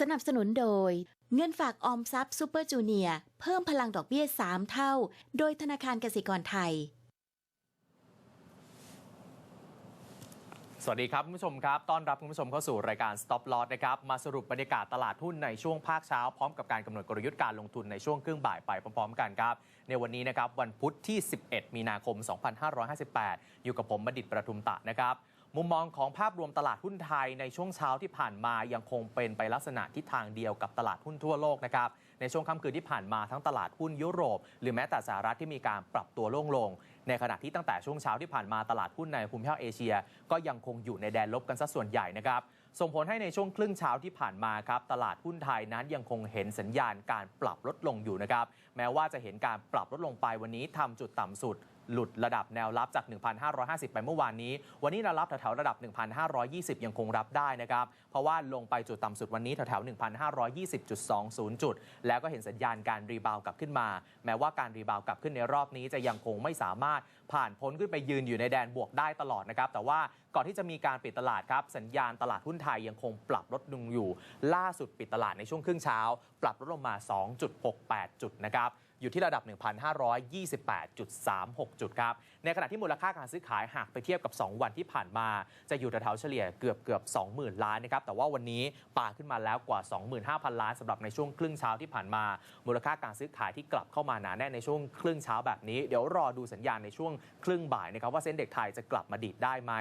สนับสนุนโดย เงินฝากออมทรัพย์ซูเปอร์จูเนียร์เพิ่มพลังดอกเบี้ย 3 เท่า โดยธนาคารกสิกรไทย สวัสดีครับคุณผู้ชมครับ ต้อนรับคุณผู้ชมเข้าสู่รายการ Stop Loss นะครับ มาสรุปบรรยากาศตลาดหุ้นในช่วงภาคเช้า พร้อมกับการกำหนดกลยุทธ์การลงทุนในช่วงครึ่งบ่ายไปพร้อมๆ กันครับ ในวันนี้นะครับวันพุธที่ 11 มีนาคม 2558 อยู่กับผมบัณฑิตประทุมตะนะครับ มุมมองของภาพรวมตลาดหุ้นไทยในช่วงเช้าที่ผ่านมายังคงเป็นไปลักษณะทิศทางเดียวกับตลาดหุ้นทั่วโลกนะครับในช่วงค่ำคืนที่ผ่านมาทั้งตลาดหุ้นยุโรป หรือแม้แต่สหรัฐที่มีการปรับตัวลงลง ในขณะที่ตั้งแต่ช่วงเช้าที่ผ่านมาตลาดหุ้นในภูมิภาคเอเชีย ก็ยังคงอยู่ในแดนลบกันซะส่วนใหญ่นะครับส่งผลให้ในช่วงครึ่งเช้าที่ผ่านมาครับตลาดหุ้นไทยนั้นยังคงเห็นสัญญาณการปรับลดลงอยู่นะครับแม้ว่าจะเห็นการปรับลดลงไปวันนี้ทำจุดต่ำสุด หลุดระดับแนวรับจาก 1,550 ไปเมื่อวานนี้ วันนี้แนวรับแถวๆระดับ 1,520 ยังคงรับได้นะครับ เพราะว่าลงไปจุดต่ำสุดวันนี้แถวๆ1,520.20 จุด แล้วก็เห็นสัญญาณการรีบาวกลับขึ้นมา แม้ว่าการรีบาวกลับขึ้นในรอบนี้จะยังคงไม่สามารถผ่านพ้นขึ้นไปยืนอยู่ในแดนบวกได้ตลอดนะครับ แต่ว่าก่อนที่จะมีการปิดตลาดครับ สัญญาณตลาดหุ้นไทยยังคงปรับลดลงอยู่ ล่าสุดปิดตลาดในช่วงครึ่งเช้า ปรับลดลงมา 2.68 จุดนะครับ อยู่ที่ระดับ 1,528.36 จุดครับ ในขณะที่มูลค่าการซื้อขายหากไปเทียบกับ 2 วันที่ผ่านมา จะอยู่แถวเฉลี่ยเกือบเกือบ20,000 ล้านนะครับ แต่ว่าวันนี้ป่าขึ้นมาแล้วกว่า 25,000 ล้านสำหรับในช่วงครึ่งเช้าที่ผ่านมา มูลค่าการซื้อขายที่กลับเข้ามาหนาแน่นในช่วงครึ่งเช้าแบบนี้ เดี๋ยวรอดูสัญญาณในช่วงครึ่งบ่ายนะครับว่าเซ็นเด็กไทยจะกลับมาดีดได้ไหม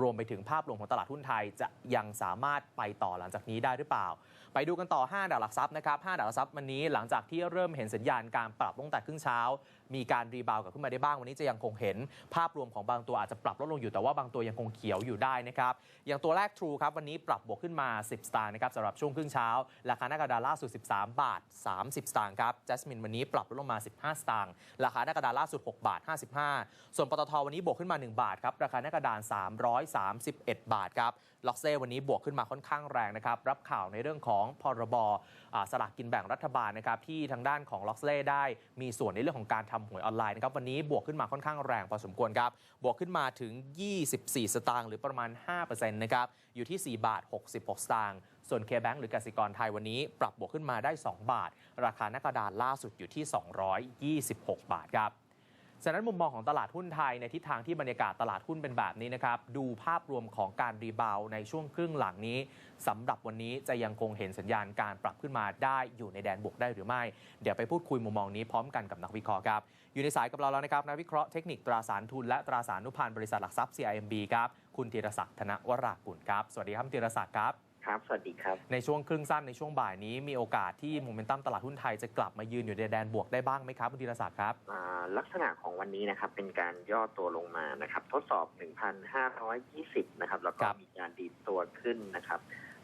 รวมไปถึงภาพรวมของตลาดหุ้นไทยจะยังสามารถไปต่อหลังจากนี้ได้หรือเปล่า ไปดูกันต่อ5ดาวหลักทรัพย์นะครับ5ดาวหลักทรัพย์วันนี้หลังจากที่เริ่มเห็นสัญญาณการปรับตั้งแต่ครึ่งเช้า มีการรีบาวกลับขึ้นมาได้บ้าง วันนี้จะยังคงเห็นภาพรวมของบางตัวอาจจะปรับลดลงอยู่แต่ว่าบางตัวยังคงเขียวอยู่ได้นะครับอย่างตัวแรก True ครับวันนี้ปรับบวกขึ้นมา 10 สตางค์นะครับสำหรับช่วงครึ่งเช้า ราคาหน้ากระดานล่าสุด 13 บาท 30 สตางค์ครับ Jasmine วันนี้ปรับลดลงมา 15 สตางค์ราคาหน้ากระดานล่าสุด 6 บาท 55 ส่วนปตทวันนี้บวกขึ้นมา 1 บาทครับราคาหน้ากระดาน331 บาทครับล็อกเซ่วันนี้บวกขึ้นมาค่อนข้างแรงนะครับรับข่าวในเรื่องของพรบสลากกินแบ่งรัฐบาลนะครับที่ทางด้านของล็อกเซ่ได้มีส่วนในเรื่องของการทำหวยออนไลน์นะครับวันนี้บวกขึ้นมาค่อนข้างแรงพอสมควรครับ บวกขึ้นมาถึง 24 สตางค์หรือประมาณ 5%นะครับ อยู่ที่ 4 บาท 66 สตางค์ ส่วน K-Bank หรือกสิกรไทยวันนี้ปรับบวกขึ้นมาได้ 2 บาท ราคาหน้ากระดานล่าสุดอยู่ที่ 226 บาทครับ ฉะนั้นมุมมองของตลาดหุ้นไทยในทิศทางที่บรรยากาศตลาดหุ้นเป็นแบบนี้นะครับ ดูภาพรวมของการรีบาวในช่วงครึ่งหลังนี้สำหรับวันนี้จะยังคงเห็นสัญญาณการปรับขึ้นมาได้อยู่ในแดนบวกได้หรือไม่ เดี๋ยวไปพูดคุยมุมมองนี้พร้อมกันกับนักวิเคราะห์ครับ อยู่ในสายกับเราแล้วนะครับนักวิเคราะห์เทคนิคตราสารทุนและตราสารนุพันธ์บริษัทหลักทรัพย์ CIMB ครับคุณธีรศักดิ์ธนวรากุลครับสวัสดีครับธีรศักดิ์ครับ ครับ สวัสดีครับ ในช่วงครึ่งสั้นในช่วงบ่ายนี้มีโอกาสที่โมเมนตัมตลาดหุ้นไทยจะกลับมายืนอยู่ในแดนบวกได้บ้างไหมครับคุณธีรศักดิ์ครับอ่าลักษณะของวันนี้นะครับเป็นการย่อตัวลงมานะครับ ทดสอบ 1,520 นะครับ แล้วก็ครับมีการดีดตัวขึ้นนะครับ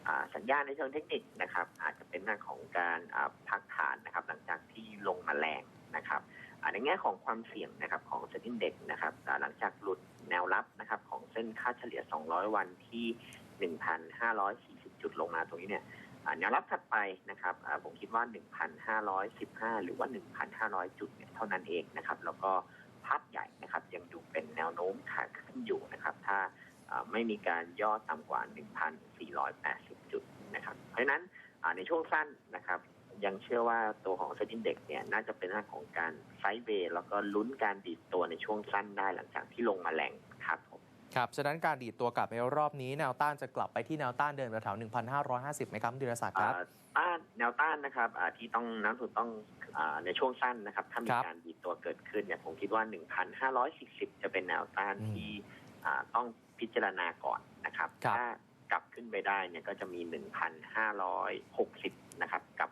อ่าสัญญาณในเชิงเทคนิคนะครับ อาจจะเป็นหน้าของการอ่าพักฐานนะครับ หลังจากที่ลงมาแรงนะครับอ่าในแง่ของความเสี่ยงนะครับของเซ็นดิ้งเด็กนะครับอ่าหลังจากหลุดแนวรับนะครับของเส้นค่าเฉลี่ย 200 วันที่ 1,540 จุดลงมาตรงนี้เนี่ยแนวรับถัดไปนะครับผมคิดว่า 1,515 หรือว่า 1,500 จุดเนี่ยเท่านั้นเองนะครับ แล้วก็ภาพใหญ่นะครับยังดูเป็นแนวโน้มขาขึ้นอยู่นะครับ ถ้าไม่มีการย่อต่ำกว่า 1,480 จุดนะครับ เพราะฉะนั้นในช่วงสั้นนะครับ ยังเชื่อว่าตัวของเซ็นดิ้งเด็กเนี่ยน่าจะเป็นหน้าของการไซด์เวย์แล้วก็ลุ้นการดีดตัวในช่วงสั้นได้หลังจากที่ลงมาแรง ครับผมครับ ฉะนั้นการดีดตัวกลับในรอบนี้แนวต้านจะกลับไปที่แนวต้านเดิมแถวๆ1,550ไหมครับคุณธีรศักดิ์ครับอ่าต้านแนวต้านนะครับอ่าที่ต้องนักลงทุนต้องอาในช่วงสั้นนะครับ ถ้ามีครับการดีดตัวเกิดขึ้นเนี่ยผมคิดว่า 1,540 จะเป็นแนวต้านอืมที่อ่าต้องพิจารณาก่อนนะครับครับถ้ากลับขึ้นไปได้เนี่ยก็จะมี 1,560 นะครับ กับ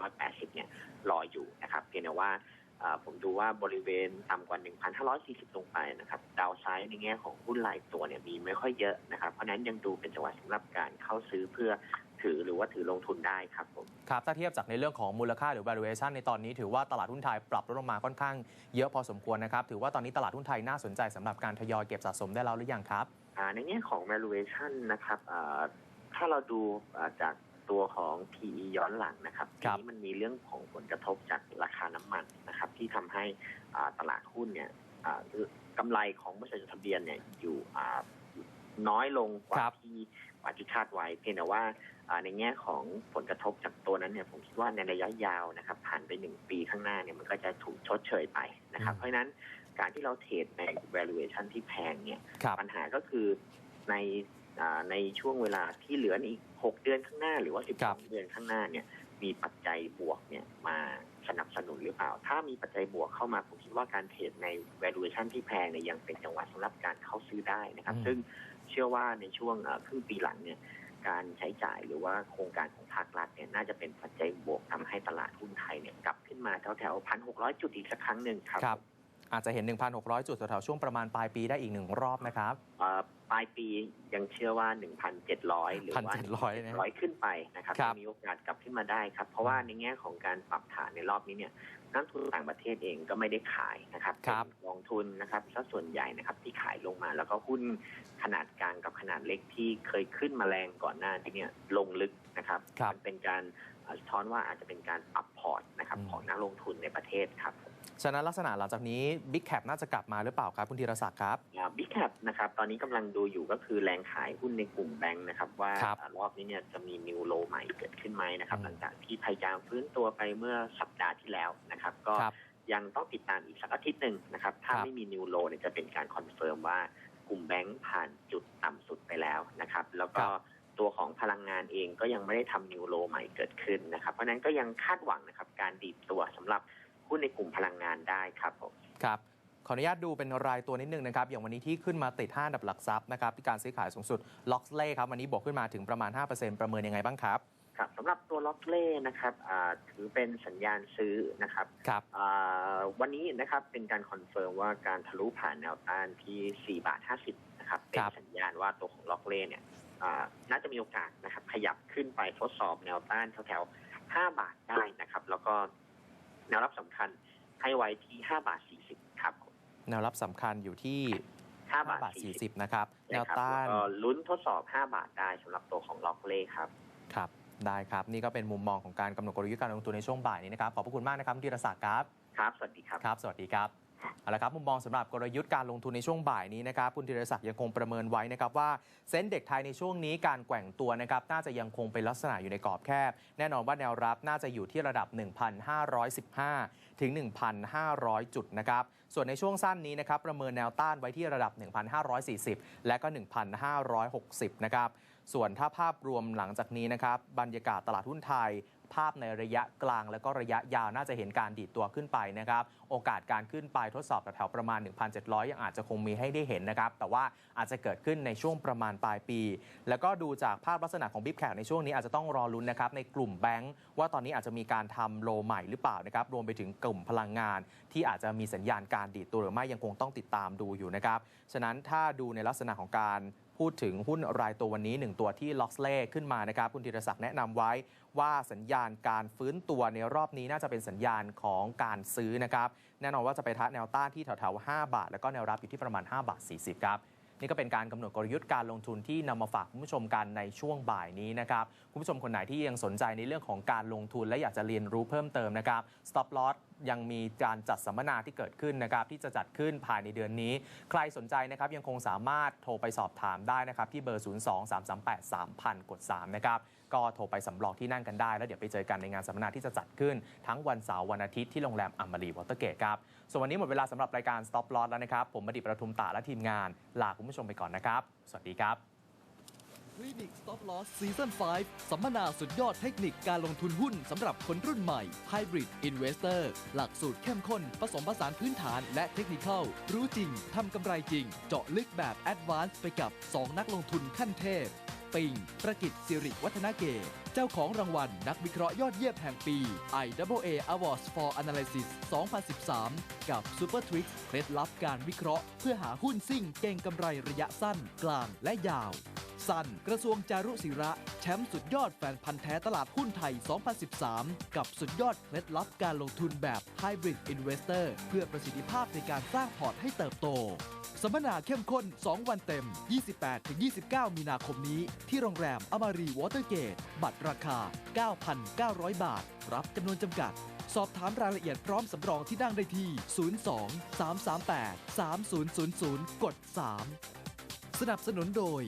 1,580 เนี่ยรออยู่นะครับเพียงแต่ว่าอ่า ผมดูว่าบริเวณต่ำกว่า 1,540 ลงไปนะครับ ดาวไซด์ในแง่ของหุ้นรายตัวเนี่ยมีไม่ค่อยเยอะนะครับ เพราะฉะนั้นยังดูเป็นจังหวะสำหรับการเข้าซื้อเพื่อถือหรือว่าถือลงทุนได้ครับผม ครับ ถ้าเทียบจากในเรื่องของมูลค่าหรือ valuation ในตอนนี้ถือว่าตลาดหุ้นไทยปรับลดลงมาค่อนข้างเยอะพอสมควรนะครับ ถือว่าตอนนี้ตลาดหุ้นไทยน่าสนใจสำหรับการทยอยเก็บสะสมได้แล้วหรือยังครับอ่าในแง่ของ valuation นะครับอ่าถ้าเราดูอ่าจาก ตัวของ PE ย้อนหลังนะครับครัทีบนี้มันมีเรื่องของผลกระทบจากราคาน้ำมันนะครับ ที่ทำให้อ่าตลาดหุ้นเนี่ยอ่ากำไรของบริษัทจดทะเบียนเนี่ยอยู่อ่าน้อยลงกว่าครับที่กว่าที่คาดไว้ เพียงแต่ว่าอ่าในแง่ของผลกระทบจากตัวนั้นเนี่ยผมคิดว่าในระยะยาวนะครับผ่านไปหนึ่งปีข้างหน้าเนี่ยมันก็จะถูกชดเชยไปนะครับ เพราะฉะนั้นการที่เราเทรดใน valuation ที่แพงเนี่ยครับปัญหาก็คือในอ่าในช่วงเวลาที่เหลืออีก 6เดือนข้างหน้าหรือว่าครับ12เดือนข้างหน้าเนี่ย มีปัจจัยบวกเนี่ยมาสนับสนุนหรือเปล่า ถ้ามีปัจจัยบวกเข้ามาผมคิดว่าการเทรดใน valuation ที่แพงเนี่ยยังเป็นจังหวะสำหรับการเข้าซื้อได้นะครับอืมซึ่งเชื่อว่าในช่วงเอ่อครึ่งปีหลังเนี่ยการใช้จ่ายหรือว่าโครงการของภาครัฐเนี่ยน่าจะเป็นปัจจัยบวกทำให้ตลาดหุ้นไทยเนี่ยกลับขึ้นมาแถวแถวพันหกร้อยจุดอีกสักครั้งหนึ่งครับครับ อาจจะเห็น 1,600 จุดแถวๆช่วงประมาณปลายปีได้อีกหนึ่งรอบนะครับเอ่อปลายปียังเชื่อว่า 1,700 หรือว่า1,700นะ1,700ขึ้นไปนะครับครับยังมีโอกาสกลับขึ้นมาได้ครับ เพราะว่าในแง่ของการปรับฐานในรอบนี้เนี่ยนักทุนต่างประเทศเองก็ไม่ได้ขายนะครับครับเป็นกองทุนนะครับสัดส่วนใหญ่นะครับที่ขายลงมา แล้วก็หุ้นขนาดกลางกับขนาดเล็กที่เคยขึ้นมาแรงก่อนหน้านี้เนี่ยลงลึกนะครับครับมันเป็นการเอ่อสะท้อนว่าอาจจะเป็นการปรับพอร์ตนะครับอืมของนักลงทุนในประเทศครับ ฉะนั้นลักษณะหลังจากนี้ Big Cap น่าจะกลับมาหรือเปล่าครับ คุณธีรศักดิ์ครับบิ๊กแคปนะครับตอนนี้กำลังดูอยู่ก็คือแรงขายหุ้นในกลุ่มแบงค์นะครับว่าครับอ่ารอบนี้เนี่ยจะมีนิวโลใหม่เกิดขึ้นไหมนะครับอืมหลังจากที่พยายามฟื้นตัวไปเมื่อสัปดาห์ที่แล้วนะครับ ก็ครับยังต้องติดตามอีกสักอาทิตย์หนึ่งนะครับถ้าครับไม่มีนิวโลเนี่ยจะเป็นการคอนเฟิร์มว่ากลุ่มแบงค์ผ่านจุดต่ำสุดไปแล้วนะครับ แล้วก็ตัวของพลังงานเองก็ยังไม่ได้ทำนิวโลใหม่เกิดขึ้นนะครับ เพราะฉะนั้นก็ยังคาดหวังนะครับการดีดตัวสำหรับ หุ้นในกลุ่มพลังงานได้ครับผมครับขออนุญาตดูเป็นรายตัวนิดนึงนะครับ อย่างวันนี้ที่ขึ้นมาติด 5 อันดับหลักทรัพย์นะครับที่การซื้อขายสูงสุดล็อกเล่ครับ วันนี้บวกขึ้นมาถึงประมาณ 5%ประเมินยังไงบ้างครับ ครับสำหรับตัวล็อกเล่นะครับอ่าถือเป็นสัญญาณซื้อนะครับครับอ่าวันนี้นะครับเป็นการคอนเฟิร์มว่าการทะลุผ่านแนวต้านที่4บาท50นะครับเป็นครับสัญญาณว่าตัวของล็อกเล่เนี่ยอ่าน่าจะมีโอกาสนะครับขยับขึ้นไปทดสอบแนวต้านแถวๆ5บาทได้นะครับ แล้วก็ แนวรับสำคัญให้ไว้ที่ 5 บาท 40 ครับผมแนวรับสำคัญอยู่ที่5 5บาทบาท40 40 นะครับ แนวนะครับต้านแล้วก็ลุ้นทดสอบ 5 บาทได้สำหรับตัวของล็อกเล่ครับ ครับ ได้ครับ นี่ก็เป็นมุมมองของการกำหนดกลยุทธ์การลงทุนในช่วงบ่ายนี้นะครับ ขอบพระคุณมากนะครับคุณธีรศักดิ์ครับ ครับ สวัสดีครับ ครับ สวัสดีครับ เอาละครับมุมมองสำหรับกลยุทธ์การลงทุนในช่วงบ่ายนี้นะครับคุณธีรศักดิ์ยังคงประเมินไว้นะครับว่าเซ็นเด็กไทยในช่วงนี้การแกว่งตัวนะครับน่าจะยังคงเป็นลักษณะอยู่ในกรอบแคบ แน่นอนว่าแนวรับน่าจะอยู่ที่ระดับ 1,515 ถึง 1,500 จุดนะครับส่วนในช่วงสั้นนี้นะครับประเมินแนวต้านไว้ที่ระดับ 1,540 และก็ 1,560 นะครับส่วนถ้าภาพรวมหลังจากนี้นะครับบรรยากาศตลาดหุ้นไทย ภาพในระยะกลาง และก็ระยะยาวน่าจะเห็นการดีดตัวขึ้นไปนะครับ โอกาสการขึ้นไปทดสอบแถวๆประมาณ 1,700 ยังอาจจะคงมีให้ได้เห็นนะครับ แต่ว่าอาจจะเกิดขึ้นในช่วงประมาณปลายปี แล้วก็ดูจากภาพลักษณะของบิ๊กแคในช่วงนี้อาจจะต้องรอลุ้นนะครับในกลุ่มแบงก์ว่าตอนนี้อาจจะมีการทำโลใหม่หรือเปล่านะครับรวมไปถึงกลุ่มพลังงาน ที่อาจจะมีสัญญาณการดีดตัวหรือไม่ยังคงต้องติดตามดูอยู่นะครับฉะนั้นถ้าดูในลักษณะของการ พูดถึงหุ้นรายตัววันนี้หนึ่งตัวที่ล็อกเล่ขึ้นมานะครับคุณธีรศักดิ์แนะนำไว้ว่าสัญญาณการฟื้นตัวในรอบนี้น่าจะเป็นสัญญาณของการซื้อนะครับ แน่นอนว่าจะไปทะแนวต้านที่แถวๆ5บาท แล้วก็แนวรับอยู่ที่ประมาณ 5 บาท 40 ครับ นี่ก็เป็นการกำหนดกลยุทธ์การลงทุนที่นำมาฝากคุณผู้ชมกันในช่วงบ่ายนี้นะครับคุณผู้ชมคนไหนที่ยังสนใจในเรื่องของการลงทุนและอยากจะเรียนรู้เพิ่มเติมนะครับ Stop Loss ยังมีการจัดสัมมนาที่เกิดขึ้นนะครับที่จะจัดขึ้นภายในเดือนนี้ ใครสนใจนะครับยังคงสามารถโทรไปสอบถามได้นะครับที่เบอร์ 023383000 กด 3 นะครับ ก็โทรไปสำรองที่นั่งกันได้แล้วเดี๋ยวไปเจอกันในงานสัมมนาที่จะจัดขึ้น ทั้งวันเสาร์วันอาทิตย์ที่โรงแรมอัมมารีวอเตอร์เกตครับส่วนวันนี้หมดเวลาสำหรับรายการ Stop Loss แล้วนะครับผมบดิประทุมตาและทีมงาน ลาคุณผู้ชมไปก่อนนะครับ สวัสดีครับคลินิก Stop Loss Season 5 สัมมนาสุดยอดเทคนิคการลงทุนหุ้นสำหรับคนรุ่นใหม่ Hybrid Investor หลักสูตรเข้มข้น ผสมผสานพื้นฐานและเทคนิคอลรู้จริง ทำกำไรจริง เจาะลึกแบบ Advanced ไปกับ 2 นักลงทุนขั้นเทพ ปิง ประกิตสิริวัฒนเกตเจ้าของรางวัลนักวิเคราะห์ยอดเยี่ยมแห่งปี IAA Awards for Analysis 2013 กับ Super t r i c k เคล็ดลับการวิเคราะห์ เพื่อหาหุ้นซิ่งเก่งกำไรระยะสั้น กลางและยาว สัน กระทรวงจารุศิระ แชมป์สุดยอดแฟนพันธ์แท้ตลาดหุ้นไทย 2013 กับสุดยอดเคล็ดลับการลงทุนแบบ Hybrid Investor เพื่อประสิทธิภาพในการสร้างพอร์ตให้เติบโตสัมมนาเข้มข้น 2 วันเต็ม 28-29 มีนาคมนี้ ที่โรงแรมอมารีวอเตอร์เกต บัตรราคา 9,900 บาท รับจำนวนจำกัด สอบถามรายละเอียดพร้อมสำรองที่นั่งได้ที่ 02 338 3000 กด 3 สนับสนุนโดย